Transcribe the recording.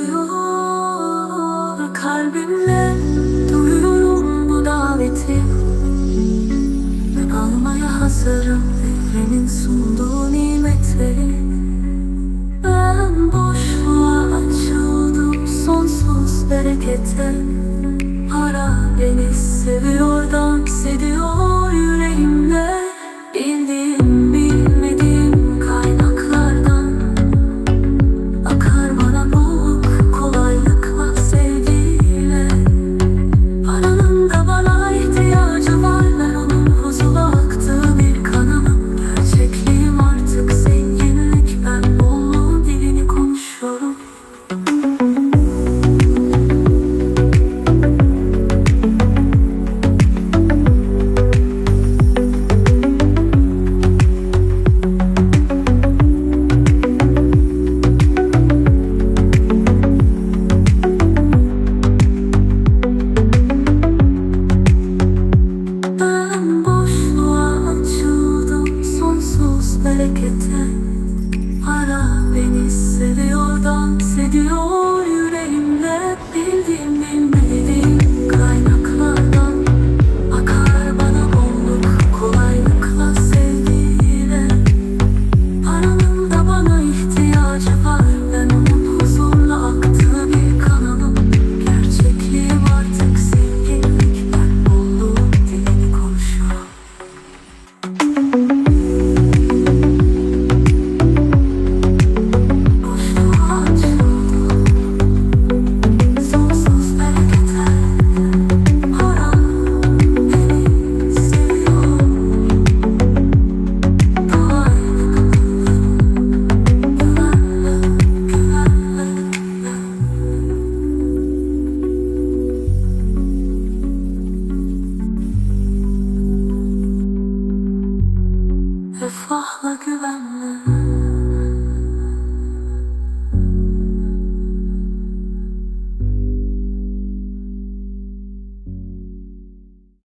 duyuyor kalbimle Duyuyorum bu daveti. Ben almaya hazırım evrenin sunduğu nimetleri Ben boşluğa açıldım sonsuz berekete. Berekete Para beni seviyor